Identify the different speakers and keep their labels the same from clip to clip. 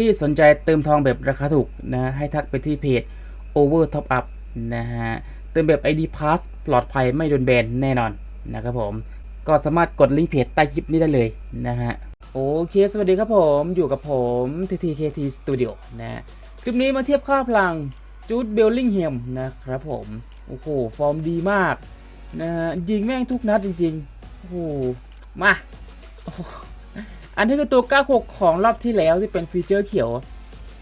Speaker 1: ที่สนใจเติมทองแบบราคาถูกนะให้ทักไปที่เพจ Over Top Up นะฮะเติมแบบ ID Pass ปลอดภัยไม่โดนแบนแน่นอนนะครับผมก็สามารถกดลิงก์เพจใต้คลิปนี้ได้เลยนะฮะโอเคสวัสดีครับผมอยู่กับผม TTKT Studio นะคลิปนี้มาเทียบค่าพลังจูดเบลลิงแฮมนะครับผมโอ้โหฟอร์มดีมากนะฮะยิงแม่งทุกนัดจริงๆโอ้โหมาโอันนี้คือตัว 96 ของรอบที่แล้วที่เป็นฟีเจอร์เขียว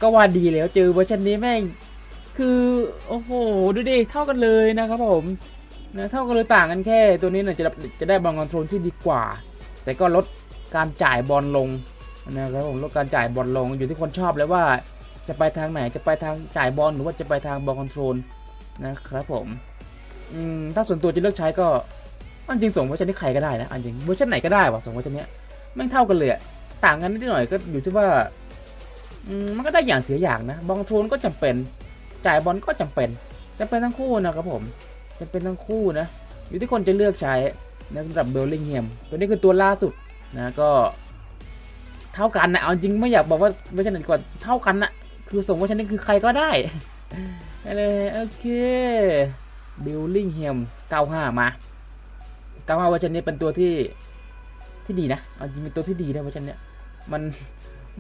Speaker 1: ก็ว่าดีแล้วเจอเวอร์ชันนี้แม่ง คือโอ้โหดูดิเท่ากันเลยนะครับผมนะเท่ากันเลยต่างกันแค่ตัวนี้เนี่ยจะจะได้บอลคอนโทรลที่ดีกว่า แต่ก็ลดการจ่ายบอลลงนะครับผมลดการจ่ายบอลลงอยู่ที่คนชอบเลยว่าจะไปทางไหนจะไปทางจ่ายบอลหรือว่าจะไปทางบอลคอนโทรลนะครับผมอืมถ้าส่วนตัวจะเลือกใช้ก็อันจริงส่งเวอร์ชันที่ใครก็ได้นะอันจริงเวอร์ชันไหนก็ได้ว่ะส่งเวอร์ชันเนี้ย แม่งเท่ากันเลยอะต่างกันนิดหน่อยก็อยู่ที่ว่ามันก็ได้อย่างเสียอย่างนะบอลคอนก็จำเป็น จ่ายบอลก็จำเป็นจำเป็นทั้งคู่นะครับผมจำเป็นทั้งคู่นะ อยู่ที่คนจะเลือกใช้นะสำหรับเบลลิงแฮมตัวนี้คือตัวล่าสุดนะก็ เท่ากันนะเอาจริงไม่อยากบอกว่าเวอร์ชันไหนก่อนเท่ากันนะคือส่งเวอร์ชันนี้คือใครก็ได้อะไรโอเคเบลลิงแฮม95มา95เวอร์ชันนี้เป็นตัวที่ ที่ดีนะเอาจริงเป็นตัวที่ดีนะเวอร์ชันเนี้ยมัน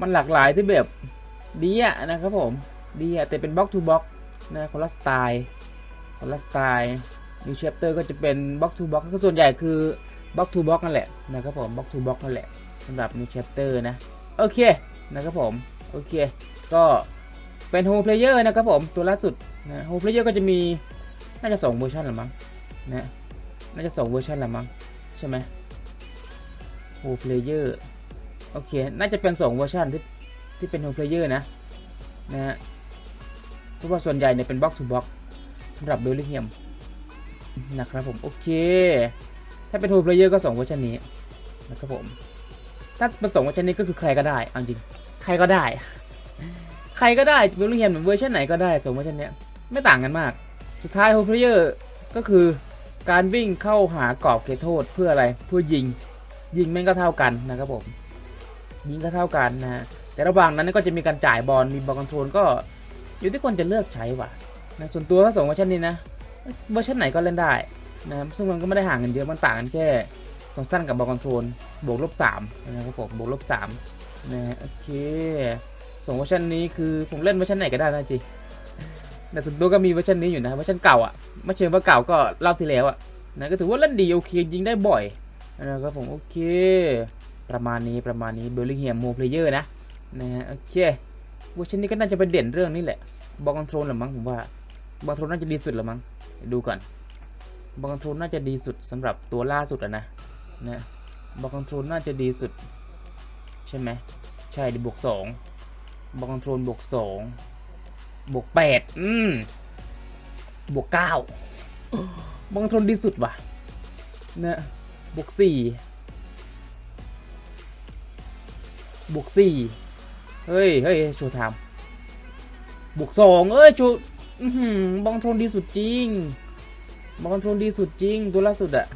Speaker 1: มันหลากหลายที่แบบดีอะนะครับผมดีอะแต่เป็นบล็อกทูบล็อกนะคนละสไตล์คนละสไตล์นิวเชปเตอร์ก็จะเป็นบล็อกทูบล็อกก็ส่วนใหญ่คือบล็อกทูบล็อกนั่นแหละนะครับผมบล็อกทูบล็อกนั่นแหละสำหรับนิวเชปเตอร์นะโอเคนะครับผมโอเคก็เป็นโฮมเพลเยอร์นะครับผมตัวล่าสุดนะโฮมเพลเยอร์ก็จะมีน่าจะสองเวอร์ชันหรือมั้งนะน่าจะสองเวอร์ชันหรือมั้งใช่ไหม โฮมเพลเยอร์โอเค น่าจะเป็นสองเวอร์ชันที่ที่เป็นโฮมเพลเยอร์นะ นะฮะเพราะว่าส่วนใหญ่เนี่ยเป็นบล็อกทูบล็อกสำหรับเบลลิงแฮมนะครับผมโอเค ถ้าเป็นทูเพลเยอร์ก็สองเวอร์ชันนี้นะครับผม ถ้าเป็นสองเวอร์ชันนี้ก็คือใครก็ได้เอาจริงใครก็ได้ ใครก็ได้เบลลิงแฮมเวอร์ชันไหนก็ได้สองเวอร์ชันเนี้ยไม่ต่างกันมาก สุดท้ายทูเพลเยอร์ก็คือการวิ่งเข้าหากรอบเขตโทษเพื่ออะไรเพื่อยิง ยิงแม่งก็เท่ากันนะครับผมยิงก็เท่ากันนะฮะแต่ระหว่างนั้นก็จะมีการจ่ายบอลมีบอลคอนโทรลก็อยู่ที่คนจะเลือกใช้ว่ะนะส่วนตัวถ้าส่งเวอร์ชันนี้นะเวอร์ชันไหนก็เล่นได้นะครับซึ่งมันก็ไม่ได้ห่างกันเยอะมันต่างกันแค่สองสั้นกับบอลคอนโทรลบวกลบสามนะครับผมบวกลบสามนะฮะโอเคส่งเวอร์ชันนี้คือผมเล่นเวอร์ชันไหนก็ได้นะจีแต่ส่วนตัวก็มีเวอร์ชันนี้อยู่นะเวอร์ชันเก่าอะไม่เชิงว่าเก่าก็รอบที่แล้วอะนะก็ถือว่าเล่นดีโอเคยิงได้บ่อย นะครับผมโอเค ประมาณนี้ประมาณนี้เบลลิงแฮมโมเพลเยอร์นะนะฮะโอเคเวอร์ชันนี้ก็น่าจะเป็นเด่นเรื่องนี้แหละบอลคอนโทรลหรือมั้งผมว่าบอลคอนโทรลน่าจะดีสุดหรือมั้งดูก่อนบอลคอนโทรลน่าจะดีสุดสำหรับตัวล่าสุดอะนะนะบอลคอนโทรลน่าจะดีสุด ใช่ไหมใช่ดิบวกสองบอลคอนโทรลบวกสองบวกแปดอืมบวกเก้าบอลคอนโทรลดีสุดว่ะนะ บวกสี่บวกสี่เฮ้ยเฮ้ยโชว์ไทม์บวกสองเอ้ยจูอื้อหือบอลโทนดีสุดจริงบอลโทนดีสุดจริง ตัวล่าสุดอะ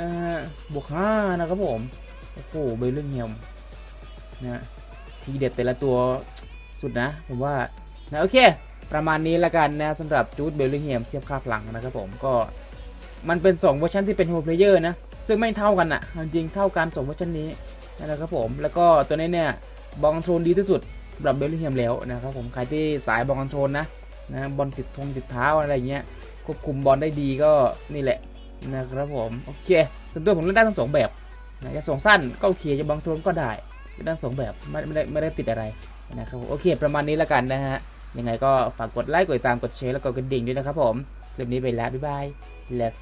Speaker 1: นะฮะบวกห้านะครับผม โอ้โหเบลลิงแฮมนะฮะทีเด็ดแต่ละตัวสุดนะ ผมว่านะโอเค ประมาณนี้ละกันนะสำหรับจูดเบลลิงแฮมเทียบค่าพลังนะครับผมก็มันเป็น2เวอร์ชันที่เป็นโฮมเพลเยอร์นะ ซึ่งไม่เท่ากันอะจริงเท่ากัน2เวอร์ชันนี้นะครับผมแล้วก็ตัวนี้เนี่ยบอลโทนดีที่สุดสำหรับเบลลิงแฮมแล้วนะครับผมใครที่สายบอลคอนโทรลนะนะบอลติดธงติดเท้าอะไรเงี้ยควบคุมบอลได้ดีก็นี่แหละนะครับผมโอเคส่วนตัวผมเล่นได้ทั้งสองแบบนะจะสองสั้นก็โอเคจะบอลคอนโทรลก็ได้เล่นได้ทั้งสองแบบไม่ไม่ได้ไม่ได้ติดอะไรนะครับผมโอเค ประมาณนี้แล้วกันนะฮะยังไงก็ฝากกดไลค์กดติดตามกดแชร์แล้วก็กดกระดิ่งด้วยนะครับผมคลิปนี้ไปแล้วบ๊ายบาย let's